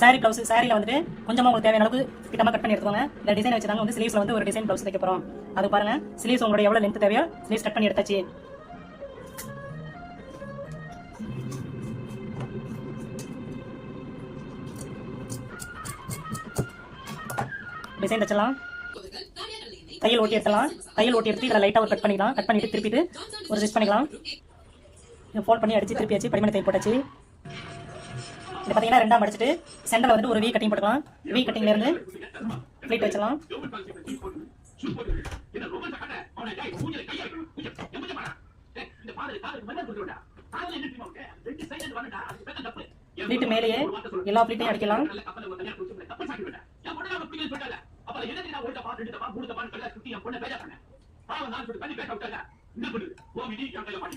Sorry blouse சாரியில் வந்துட்டு கொஞ்சமாக உங்களுக்கு தேவையான அளவுக்கு கிட்டமாக கட் பண்ணி எடுத்துக்கோங்க. இந்த டிசைன் வச்சு தாங்க வந்து ஸ்லீவ்ஸில் வந்து ஒரு டிசைன் ப்ளவுஸ் தைக்க போகிறோம் அது பாருங்க ஸ்லீவ்ஸ் உங்களோட எவ்வளோ லென்த் தேவையோ ஸ்லீவ்ஸ் கட் பண்ணி எடுத்தாச்சு. டிசைன் வச்சலாம் தையல் ஓட்டி எடுத்தலாம் தையல் ஓட்டி எடுத்து இதில் லைட்டாக ஒரு கட் பண்ணிக்கலாம் கட் பண்ணிட்டு திருப்பிட்டு ஒரு ஸ்டிச் பண்ணிக்கலாம். ஃபோல்ட் பண்ணி அடிச்சு திருப்பி வச்சு படிமணி தையல் போட்டாச்சு. இது பார்த்தீங்கன்னா ரெண்டாம் அடிச்சுட்டு சென்டரில் வந்துட்டு ஒரு வீ கட்டிங் போட்டுக்கலாம். வீ கட்டிங்ல இருந்து ப்ளீட் வச்சிடலாம். ப்ளீட்டு மேலேயே எல்லா ப்ளீட்டையும் அடிக்கலாம். என்ன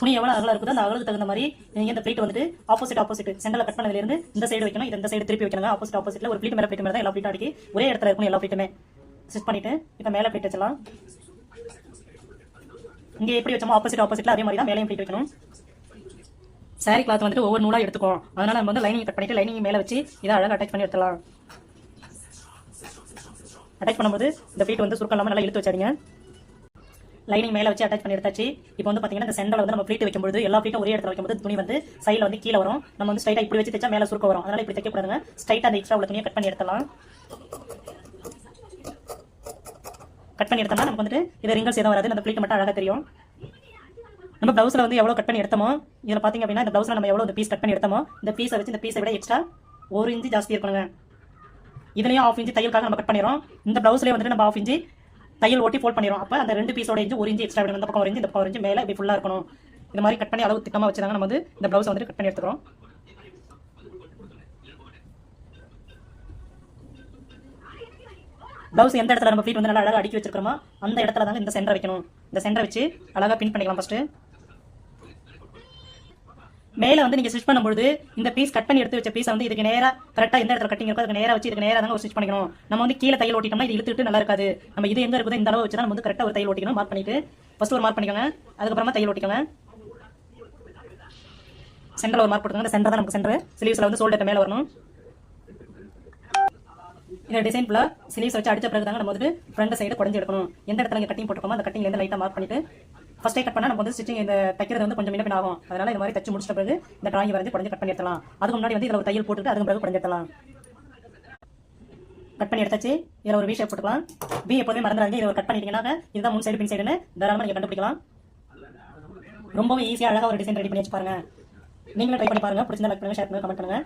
துணி எவ்வளோ அகலா இருக்குதோ அந்த அகலுக்கு தகுந்த மாதிரி நீங்கள் இந்த ப்ளீட் வந்துட்டு ஆப்போசிட் ஆப்போசிட் சென்டர்ல கட் பண்ணதுலேருந்து இந்த சைடு வைக்கணும் இந்த சைடு திருப்பி வைக்கணும் ஆப்போசிட் ஆப்போசிட்ல ஒரு ப்ளீட் மேலே பிளீட் மேல தான் எல்லா ப்ளீட்டும் அடிக்கி ஒரே இடத்துல இருக்கணும் எல்லா பிளீட்டுமே ஸ்டிச் பண்ணிட்டு இப்ப மேலே பிளீட் வச்சலாம் இங்கே எப்படி வச்சோமோ ஆப்போசிட் ஆப்போசிட்ல அதே மாதிரி தான் மேலையும் பிளீட் வைக்கணும். சாரி கிளாத் வந்துட்டு ஒவ்வொரு நூலாக எடுத்துக்கோம் அதனால நம்ம வந்து லைனிங் கட் பண்ணிட்டு லைனிங் மேலே வச்சு இதை அழகாக அட்டாச் பண்ணி எடுத்துலாம் அட்டாச் பண்ணும்போது இந்த பீட் வந்து சுருக்கம் இல்லாமல் நல்லா இழுத்து வச்சாடிங்க லைனிங் மேலே வச்சு அட்டாச் பண்ணி எடுத்தாச்சு இப்போ வந்து பார்த்தீங்கன்னா இந்த சென்டரில் வந்து நம்ம ப்ளீட் வைக்கும்போது எல்லா ப்ளீட்டும் ஒரே இடத்துல வைக்கும்போது துணி வந்து சைடில் வந்து கீழே வரும். நம்ம வந்து ஸ்ட்ரைட்டாக இப்படி வச்சு தைச்சா மேலே சுருக்க வரும். அதனால இப்படி தைக்கக்கூடாதுங்க. ஸ்ட்ரைட்டாக அந்த எக்ஸ்ட்ரா உள்ள துணியை கட் பண்ணி எடுத்தலாம் கட் பண்ணி எடுத்தோம்னா நமக்கு வந்துட்டு இது ரிங்கல்ஸ் எதுவும் வராது. அந்த ப்ளீட் மட்டும் அழகாக தெரியும். நம்ம ப்ளவுஸில் வந்து எவ்வளோ கட் பண்ணி எடுத்தோமோ இதில் பார்த்தீங்க அப்படின்னா இந்த ப்ளவுஸில் நம்ம எவ்வளோ இந்த பீஸ் கட் பண்ணி எடுத்தோமோ இந்த பீஸை வச்சு இந்த பீஸை விட எக்ஸ்ட்ரா ஒரு இன்ச்சு ஜாஸ்தி இருக்கணுங்க. இதுலேயும் ஆஃப் இன்ச்சு தையலுக்காக நம்ம கட் பண்ணிடுறோம். இந்த ப்ளவுஸ்லேயே வந்துட்டு நம்ம ஆஃப் இன்ச்சு தையல் ஓட்டி ஃபோல்ட் பண்ணிடுவோம் அப்போ அந்த ரெண்டு பீஸோட இஞ்சி ஒரு இஞ்சி எக்ஸ்ட்ரா விடணும். இந்த பக்கம் ஒரு இஞ்சி இந்த பக்கம் ஒரு இஞ்சி மேலே இப்படி ஃபுல்லாக இருக்கணும். இந்த மாதிரி கட் பண்ணி அளவு திட்டமாக வச்சுதாங்க நம்ம வந்து இந்த ப்ளவுஸ் வந்துட்டு கட் பண்ணி எடுத்துக்கிறோம். ப்ளவுஸ் எந்த இடத்துல நம்ம ஃபீட் வந்து நல்லா அழகாக அடிக்க வச்சிருக்கிறோமோ அந்த இடத்துல தாங்க இந்த சென்டர் வைக்கணும். இந்த சென்டர் வச்சு அழகாக பின் பண்ணிக்கலாம் ஃபஸ்ட்டு மேலே வந்து நீங்கள் ஸ்டிச் பண்ணும்போது இந்த பீஸ் கட் பண்ணி எடுத்து வச்ச பீஸ் வந்து இதுக்கு நேராக கரெக்டாக எந்த இடத்துல கட்டிங் இருக்கோ அதுக்கு நேராக வச்சு இதுக்கு நேராக தாங்க ஒரு ஸ்டிச் பண்ணிக்கணும். நம்ம வந்து கீழே தையல் ஓட்டிட்டோம்னா இது இழுத்துட்டு நல்லா இருக்காது. நம்ம இது எங்கே இருக்குதோ இந்த அளவு வச்சு நம்ம வந்து கரெக்டாக ஒரு தையல் ஓட்டிக்கணும் மார்க் பண்ணிட்டு ஃபர்ஸ்ட் ஒரு மார்க் பண்ணிக்கோங்க. அதுக்கப்புறமா தையல் ஓட்டிக்கோங்க சென்டரில் ஒரு மார்க் போட்டுக்கோங்க இந்த சென்டர் தான் நமக்கு சென்டர் ஸ்லீவ்ஸில் வந்து சோல்டர் மேலே வரணும். இந்த டிசைன் ஃபுல்லாக ஸ்லீவ்ஸ் வச்சு அடிச்ச பிறகு தாங்க நம்ம வந்து ஃப்ரண்ட் சைடு குடஞ்சி எடுக்கணும். எந்த இடத்துல இங்கே கட்டிங் போட்டுக்கோமோ அந்த கட்டிங்லேருந்து லைட்டாக மார்க் பண்ணிட்டு ஃபர்ஸ்ட் கட் பண்ணால் நம்ம வந்து ஸ்டிச்சிங் இந்த தைக்கிறது வந்து கொஞ்சம் முன்ன ஆகும். அதனால இந்த மாதிரி தச்சு முடிச்சிட்ட பிறகு இந்த டிராயிங் வரைஞ்சு குடஞ்சி கட் பண்ணி எடுத்தலாம் அதுக்கு முன்னாடி வந்து இதில் ஒரு தையல் போட்டுட்டு அதுக்கு பிறகு குடஞ்சி எடுத்தலாம் கட் பண்ணி எடுத்தாச்சு. இதில் ஒரு வி ஷேப் போட்டுக்கலாம். பி எப்போதுமே மறந்துடாங்க இதை ஒரு கட் பண்ணிட்டீங்கன்னா இதுதான் முன் சைடு பின் சைடுன்னு தாராளமாக நீங்கள் கண்டுபிடிக்கலாம். ரொம்பவும் ஈஸியாக அழகாக ஒரு டிசைன் ரெடி பண்ணி வச்சு பாருங்க. நீங்களும் ட்ரை பண்ணி பாருங்க. பிடிச்சிருந்தா லைக் பண்ணுங்க ஷேர் பண்ணுங்க கமெண்ட் பண்ணுங்க.